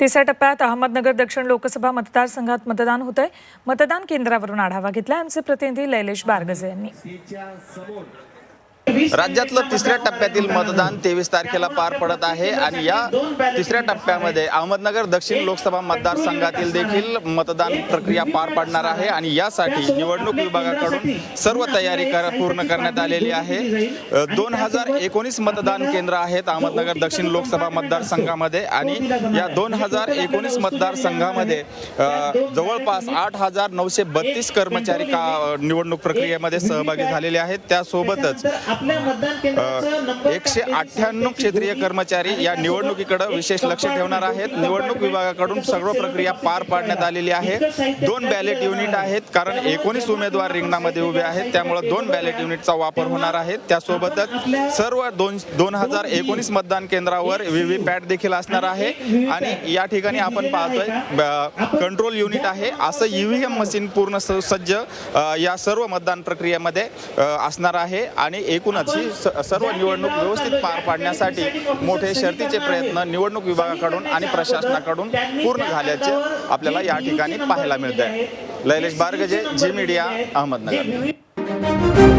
तिसऱ्या टप्प्यात अहमदनगर दक्षिण लोकसभा मतदारसंघात मतदान होत आहे मतदान केंद्रावरून आढावा घेतला आमचे प्रतिनिधी लैलेश बारगजे यांनी. राज्यातलं तिसऱ्या टप्प्यातील मतदान तेवीस तारखेला पार पडत आहे आणि या तिसऱ्या टप्प्यामध्ये अहमदनगर दक्षिण लोकसभा मतदारसंघातील देखील मतदान प्रक्रिया पार पडणार आहे आणि यासाठी निवडणूक विभागाकडून सर्व तयारी कर पूर्ण करण्यात आलेली आहे. दोन हजार एकोणीस मतदान केंद्र आहेत अहमदनगर दक्षिण लोकसभा मतदारसंघामध्ये आणि या दोन हजार एकोणीस मतदारसंघामध्ये जवळपास आठ हजार नऊशे बत्तीस कर्मचारी का निवडणूक प्रक्रियेमध्ये सहभागी झालेले आहेत. त्यासोबतच एकशे अठ्ठ्याण्णव क्षेत्रीय कर्मचारी या निवडणुकीकडे विशेष लक्ष ठेवणार आहेत. निवडणूक विभागाकडून सर्व प्रक्रिया पार पाडण्यात आलेली आहे. दोन बॅलेट युनिट आहेत. कारण एकोणीस उमेदवार रिंगणामध्ये उभे आहेत. त्यामुळे दोन बॅलेट युनिटचा वापर होणार आहे. त्यासोबतच सर्व दोन दोन हजार एकोणीस मतदान केंद्रावर व्ही पॅट देखील असणार आहे. आणि या ठिकाणी आपण पाहतोय कंट्रोल युनिट आहे. असं ईव्हीएम मशीन पूर्ण स- सज्ज या सर्व मतदान प्रक्रियेमध्ये असणार आहे. आणि एकूणच ही सर्व निवडणूक व्यवस्थित पार पाडण्यासाठी मोठे शर्तीचे प्रयत्न निवडणूक विभागाकडून आणि प्रशासनाकडून पूर्ण झाल्याचे आपल्याला या ठिकाणी पाहायला मिळत आहे लैलेश बारगजे झी मीडिया अहमदनगर.